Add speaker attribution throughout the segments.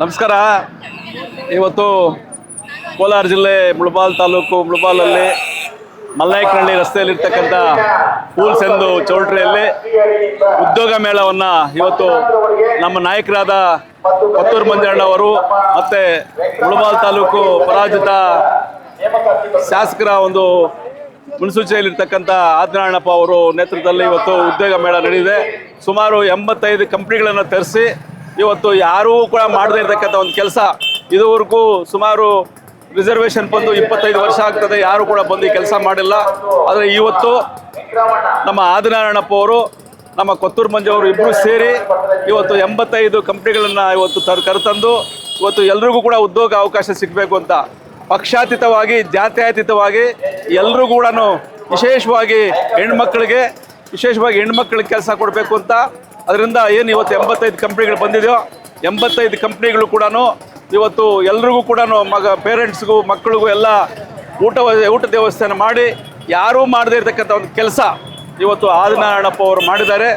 Speaker 1: ನಮಸ್ಕಾರ. ಇವತ್ತು ಕೋಲಾರ ಜಿಲ್ಲೆ ಮುಳಬಾಲ್ ತಾಲೂಕು ಮುಳಬಾಲಲ್ಲಿ ಮಲ್ಲಾಯಕನಹಳ್ಳಿ ರಸ್ತೆಯಲ್ಲಿರ್ತಕ್ಕಂಥ ಪೂಲ್ಸ್ ಎಂದು ಚೌಲ್ಟ್ರಿಯಲ್ಲಿ ಉದ್ಯೋಗ ಮೇಳವನ್ನು ಇವತ್ತು ನಮ್ಮ ನಾಯಕರಾದ ಪತ್ತೂರು ಮಂಜಣ್ಣವರು ಮತ್ತು ಮುಳಬಾಲ್ ತಾಲೂಕು ಪರಾಜಿತ ಶಾಸಕರ ಒಂದು ಮುನ್ಸೂಚನೆಯಲ್ಲಿರ್ತಕ್ಕಂಥ ಆದಿನಾರಾಯಣಪ್ಪ ಅವರು ನೇತೃತ್ವದಲ್ಲಿ ಇವತ್ತು ಉದ್ಯೋಗ ಮೇಳ ನಡೆದಿದೆ. ಸುಮಾರು ಎಂಬತ್ತೈದು ಕಂಪ್ನಿಗಳನ್ನು ತರಿಸಿ ಇವತ್ತು ಯಾರೂ ಕೂಡ ಮಾಡದೇ ಇರತಕ್ಕಂಥ ಒಂದು ಕೆಲಸ ಇದುವರೆಗೂ ಸುಮಾರು ರಿಸರ್ವೇಷನ್ ಬಂದು ಇಪ್ಪತ್ತೈದು ವರ್ಷ ಆಗ್ತದೆ. ಯಾರು ಕೂಡ ಬಂದು ಕೆಲಸ ಮಾಡಿಲ್ಲ. ಆದರೆ ಇವತ್ತು ನಮ್ಮ ಆದಿನಾರಾಯಣಪ್ಪ ಅವರು, ನಮ್ಮ ಕೊತ್ತೂರು ಮಂಜು ಅವರು ಇಬ್ಬರು ಸೇರಿ ಇವತ್ತು ಎಂಬತ್ತೈದು ಕಂಪ್ನಿಗಳನ್ನು ಇವತ್ತು ತರ್, ಕರೆತಂದು ಇವತ್ತು ಎಲ್ರಿಗೂ ಕೂಡ ಉದ್ಯೋಗ ಅವಕಾಶ ಸಿಗಬೇಕು ಅಂತ ಪಕ್ಷಾತೀತವಾಗಿ, ಜಾತ್ಯಾತೀತವಾಗಿ ಎಲ್ಲರೂ ಕೂಡ ವಿಶೇಷವಾಗಿ ಹೆಣ್ಮಕ್ಳಿಗೆ ವಿಶೇಷವಾಗಿ ಹೆಣ್ಮಕ್ಳಿಗೆ ಕೆಲಸ ಕೊಡಬೇಕು ಅಂತ ಅದರಿಂದ ಏನು ಇವತ್ತು ಎಂಬತ್ತೈದು ಕಂಪ್ನಿಗಳು ಬಂದಿದೆಯೋ, ಎಂಬತ್ತೈದು ಕಂಪ್ನಿಗಳು ಕೂಡ ಇವತ್ತು ಎಲ್ರಿಗೂ ಕೂಡ ಮಗ ಪೇರೆಂಟ್ಸ್ಗೂ ಮಕ್ಕಳಿಗೂ ಎಲ್ಲ ಊಟ ಊಟದ ವ್ಯವಸ್ಥೆಯನ್ನು ಮಾಡಿ, ಯಾರೂ ಮಾಡದೇ ಇರತಕ್ಕಂಥ ಒಂದು ಕೆಲಸ ಇವತ್ತು ಆದಿನಾರಾಯಣಪ್ಪ ಅವರು ಮಾಡಿದ್ದಾರೆ.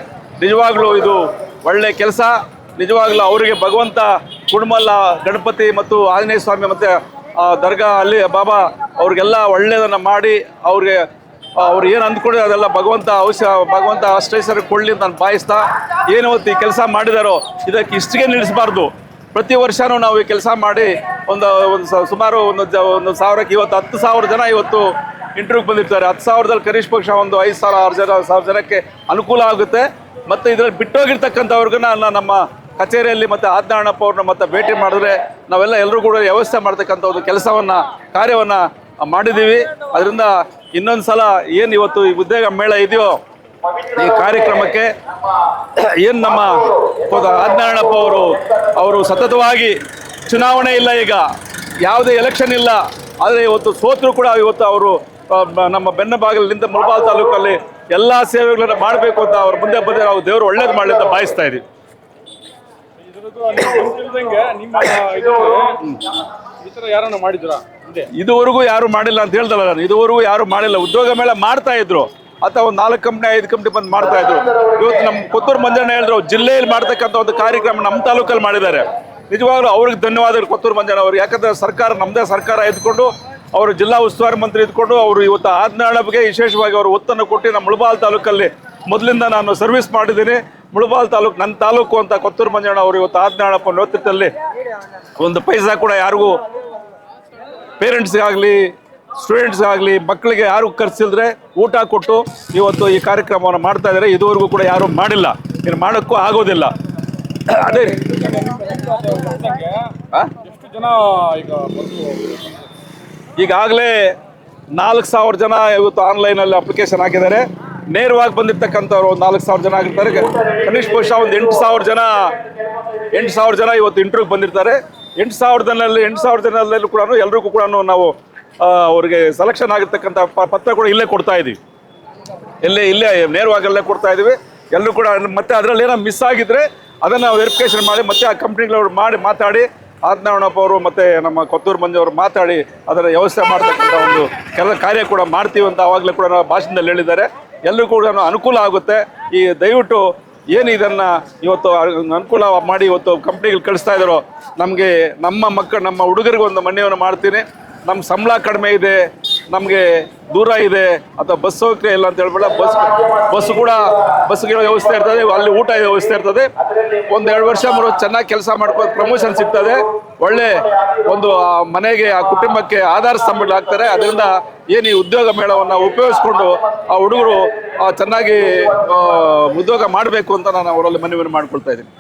Speaker 1: ನಿಜವಾಗ್ಲೂ ಇದು ಒಳ್ಳೆಯ ಕೆಲಸ. ನಿಜವಾಗ್ಲೂ ಅವರಿಗೆ ಭಗವಂತ ಕುಡುಮಲ್ಲ ಗಣಪತಿ ಮತ್ತು ಆಂಜನೇಯ ಸ್ವಾಮಿ ಮತ್ತು ದರ್ಗಾ ಅಲ್ಲಿ ಬಾಬಾ ಅವ್ರಿಗೆಲ್ಲ ಒಳ್ಳೆಯದನ್ನು ಮಾಡಿ, ಅವ್ರಿಗೆ ಅವ್ರು ಏನು ಅಂದ್ಕೊಂಡಿರೋ ಅದೆಲ್ಲ ಭಗವಂತ ಅವಶ್ಯ ಭಗವಂತ ಅಷ್ಟೈಸರ್ ಕೊಡಲಿ ಅಂತ ನಾನು ಭಾವಿಸ್ತಾ ಏನು ಇವತ್ತು ಈ ಕೆಲಸ ಮಾಡಿದಾರೋ ಇದಕ್ಕೆ ಇಷ್ಟಿಗೆ ನಿಲ್ಲಿಸಬಾರ್ದು. ಪ್ರತಿ ವರ್ಷನೂ ನಾವು ಈ ಕೆಲಸ ಮಾಡಿ ಒಂದು ಒಂದು ಸುಮಾರು ಒಂದು ಜ, ಒಂದು ಸಾವಿರಕ್ಕೆ ಇವತ್ತು ಹತ್ತು ಸಾವಿರ ಜನ ಇವತ್ತು ಇಂಟರ್ವ್ಯೂಗೆ ಬಂದಿರ್ತಾರೆ. ಹತ್ತು ಸಾವಿರದಲ್ಲಿ ಕನಿಷ್ಠ ಪಕ್ಷ ಒಂದು ಐದು ಸಾವಿರ, ಆರು ಜನ, ಸಾವಿರ ಜನಕ್ಕೆ ಅನುಕೂಲ ಆಗುತ್ತೆ. ಮತ್ತು ಇದರಲ್ಲಿ ಬಿಟ್ಟೋಗಿರ್ತಕ್ಕಂಥವ್ರಿಗೂ ನಾನು ನಮ್ಮ ಕಚೇರಿಯಲ್ಲಿ ಮತ್ತು ಆದ್ನಾರಾಯಣಪ್ಪ ಅವ್ರನ್ನ ಮತ್ತೆ ಭೇಟಿ ಮಾಡಿದ್ರೆ ನಾವೆಲ್ಲ ಎಲ್ಲರೂ ಕೂಡ ವ್ಯವಸ್ಥೆ ಮಾಡ್ತಕ್ಕಂಥ ಒಂದು ಕೆಲಸವನ್ನು, ಕಾರ್ಯವನ್ನು ಮಾಡಿದ್ದೀವಿ. ಅದರಿಂದ ಇನ್ನೊಂದು ಸಲ ಏನು ಇವತ್ತು ಈ ಉದ್ಯೋಗ ಮೇಳ ಇದೆಯೋ ಈ ಕಾರ್ಯಕ್ರಮಕ್ಕೆ ಏನು ನಮ್ಮ ಆದಿನಾರಾಯಣಪ್ಪ ಅವರು ಅವರು ಸತತವಾಗಿ ಚುನಾವಣೆ ಇಲ್ಲ ಈಗ, ಯಾವುದೇ ಎಲೆಕ್ಷನ್ ಇಲ್ಲ, ಆದರೆ ಇವತ್ತು ಸೋತರು ಕೂಡ ಇವತ್ತು ಅವರು ನಮ್ಮ ಬೆನ್ನ ಬಾಗಿಲಿನಿಂದ ಮುಳಬಾಲ್ ತಾಲೂಕಲ್ಲಿ ಎಲ್ಲ ಸೇವೆಗಳನ್ನು ಮಾಡಬೇಕು ಅಂತ ಅವ್ರ ಮುಂದೆ ಬಂದರೆ ನಾವು ದೇವರು ಒಳ್ಳೇದು ಮಾಡಲಿ ಅಂತ ಭಾವಿಸ್ತಾ ಇದ್ದೀವಿ ಇದುವರೆಗೂ ಯಾರು ಮಾಡಿಲ್ಲ ಅಂತ ಹೇಳ್ದಲ್ಲ ನಾನು. ಇದುವರೆಗೂ ಯಾರು ಮಾಡಿಲ್ಲ. ಉದ್ಯೋಗ ಮೇಳ ಮಾಡ್ತಾ ಇದ್ರು. ಅಥವಾ ಒಂದು ನಾಲ್ಕು ಕಂಪ್ನಿ ಐದು ಕಂಪ್ನಿ ಬಂದು ಮಾಡ್ತಾ ಇದ್ರು. ಇವತ್ತು ನಮ್ಮ ಕೊತ್ತೂರು ಮಂಜಣ್ಣ ಹೇಳಿದ್ರು ಜಿಲ್ಲೆಯಲ್ಲಿ ಮಾಡ್ತಕ್ಕಂಥ ಒಂದು ಕಾರ್ಯಕ್ರಮ ನಮ್ಮ ತಾಲೂಕಲ್ಲಿ ಮಾಡಿದ್ದಾರೆ. ನಿಜವಾಗ್ಲೂ ಅವ್ರಿಗೆ ಧನ್ಯವಾದಗಳು ಕೊತ್ತೂರು ಮಂಜಣ್ಣ ಅವರು ಯಾಕಂದ್ರೆ ಸರ್ಕಾರ ನಮ್ಮದೇ ಸರ್ಕಾರ ಇದ್ಕೊಂಡು ಅವರು ಜಿಲ್ಲಾ ಉಸ್ತುವಾರಿ ಮಂತ್ರಿ ಇದ್ಕೊಂಡು ಅವರು ಇವತ್ತು ಆಜ್ಞಾಳಬ್ಗೆ ವಿಶೇಷವಾಗಿ ಅವರು ಒತ್ತನ್ನು ಕೊಟ್ಟು ನಮ್ಮ ಮುಳಬಾಲ್ ತಾಲೂಕಲ್ಲಿ ಮೊದಲಿಂದ ನಾನು ಸರ್ವಿಸ್ ಮಾಡಿದ್ದೀನಿ. ಮುಳಬಾಲ್ ತಾಲೂಕು ನನ್ನ ತಾಲೂಕು ಅಂತ ಕೊತ್ತೂರು ಮಂಜಣ್ಣ ಅವರು ಇವತ್ತು ಆಜ್ಞಾಳಪ್ಪ ನೇತೃತ್ವದಲ್ಲಿ ಒಂದು ಪೈಸಾ ಕೂಡ ಯಾರಿಗೂ ಪೇರೆಂಟ್ಸ್ಗಾಗಲಿ ಸ್ಟೂಡೆಂಟ್ಸ್ಗಾಗಲಿ ಮಕ್ಕಳಿಗೆ ಯಾರು ಖರ್ಚಿಲ್ದ್ರೆ ಊಟ ಕೊಟ್ಟು ಇವತ್ತು ಈ ಕಾರ್ಯಕ್ರಮವನ್ನು ಮಾಡ್ತಾ ಇದ್ದಾರೆ. ಇದುವರೆಗೂ ಕೂಡ ಯಾರು ಮಾಡಿಲ್ಲ. ಇನ್ನು ಮಾಡೋಕ್ಕೂ ಆಗೋದಿಲ್ಲ. ಅದೇ ಈಗಾಗಲೇ ನಾಲ್ಕು ಸಾವಿರ ಜನ ಇವತ್ತು ಆನ್ಲೈನಲ್ಲಿ ಅಪ್ಲಿಕೇಶನ್ ಹಾಕಿದ್ದಾರೆ. ನೇರವಾಗಿ ಬಂದಿರ್ತಕ್ಕಂಥವ್ರು ಒಂದು ನಾಲ್ಕು ಸಾವಿರ ಜನ ಆಗಿರ್ತಾರೆ. ಕನಿಷ್ಠ ಪಕ್ಷ ಒಂದು ಎಂಟು ಸಾವಿರ ಜನ, ಎಂಟು ಸಾವಿರ ಜನ ಇವತ್ತು ಇಂಟರ್ವ್ಯೂಗೆ ಬಂದಿರ್ತಾರೆ. ಎಂಟು ಸಾವಿರ ಜನರಲ್ಲಿ ಎಂಟು ಸಾವಿರ ಜನರಲ್ಲೂ ಕೂಡ ಎಲ್ರಿಗೂ ಕೂಡ ನಾವು ಅವರಿಗೆ ಸೆಲೆಕ್ಷನ್ ಆಗಿರ್ತಕ್ಕಂಥ ಪತ್ರ ಕೂಡ ಇಲ್ಲೇ ಕೊಡ್ತಾ ಇದ್ದೀವಿ ಇಲ್ಲೇ ಇಲ್ಲೇ ನೇರವಾಗಲ್ಲೇ ಕೊಡ್ತಾ ಇದೀವಿ. ಎಲ್ಲರೂ ಕೂಡ ಮತ್ತೆ ಅದರಲ್ಲಿ ಏನೋ ಮಿಸ್ ಆಗಿದ್ರೆ ಅದನ್ನು ವೆರಿಫಿಕೇಶನ್ ಮಾಡಿ, ಮತ್ತೆ ಆ ಕಂಪ್ನಿಗಳವ್ರು ಮಾಡಿ ಮಾತಾಡಿ ಆಜ್ಞಾವಣಪ್ಪ ಅವರು ಮತ್ತೆ ನಮ್ಮ ಕೊತ್ತೂರು ಮಂಜು ಅವರು ಮಾತಾಡಿ ಅದರ ವ್ಯವಸ್ಥೆ ಮಾಡ್ತಕ್ಕಂಥ ಒಂದು ಕೆಲ ಕಾರ್ಯ ಕೂಡ ಮಾಡ್ತೀವಿ ಅಂತ ಆವಾಗಲೇ ಕೂಡ ನಾವು ಭಾಷಣದಲ್ಲಿ ಹೇಳಿದ್ದಾರೆ. ಎಲ್ಲರೂ ಕೂಡ ಅನುಕೂಲ ಆಗುತ್ತೆ. ಈ ದಯವಿಟ್ಟು ಏನು ಇದನ್ನ ಇವತ್ತು ಅನುಕೂಲ ಮಾಡಿ ಇವತ್ತು ಕಂಪ್ನಿಗಳು ಕಳಿಸ್ತಾ ಇದ್ದಾರೋ ನಮಗೆ ನಮ್ಮ ಮಕ್ಕಳು ನಮ್ಮ ಹುಡುಗರಿಗೆ ಒಂದು ಮನೆಯನ್ನು ಮಾಡ್ತೀನಿ. ನಮ್ಮ ಸಂಬಳ ಕಡಿಮೆ ಇದೆ, ನಮಗೆ ದೂರ ಇದೆ, ಅಥವಾ ಬಸ್ ಸೌಕರ್ಯ ಇಲ್ಲ ಅಂತ ಹೇಳ್ಬೇಡ. ಬಸ್ ಬಸ್ ಕೂಡ ಬಸ್ಗೆ ವ್ಯವಸ್ಥೆ ಇರ್ತದೆ, ಅಲ್ಲಿ ಊಟ ವ್ಯವಸ್ಥೆ ಇರ್ತದೆ. ಒಂದು ಎರಡು ವರ್ಷ ಮೂರು ಚೆನ್ನಾಗಿ ಕೆಲಸ ಮಾಡ್ಕೊಂಡು ಪ್ರಮೋಷನ್ ಸಿಗ್ತದೆ. ಒಳ್ಳೆ ಒಂದು ಮನೆಗೆ, ಆ ಕುಟುಂಬಕ್ಕೆ ಆಧಾರ ಸ್ತಂಭಗಳಾಗ್ತಾರೆ ಅದರಿಂದ ಏನು ಈ ಉದ್ಯೋಗ ಮೇಳವನ್ನು ಉಪಯೋಗಿಸ್ಕೊಂಡು ಆ ಹುಡುಗರು ಚೆನ್ನಾಗಿ ಉದ್ಯೋಗ ಮಾಡಬೇಕು ಅಂತ ನಾನು ಅವರಲ್ಲಿ ಮನವಿ ಮಾಡ್ಕೊಳ್ತಾ ಇದ್ದೀನಿ.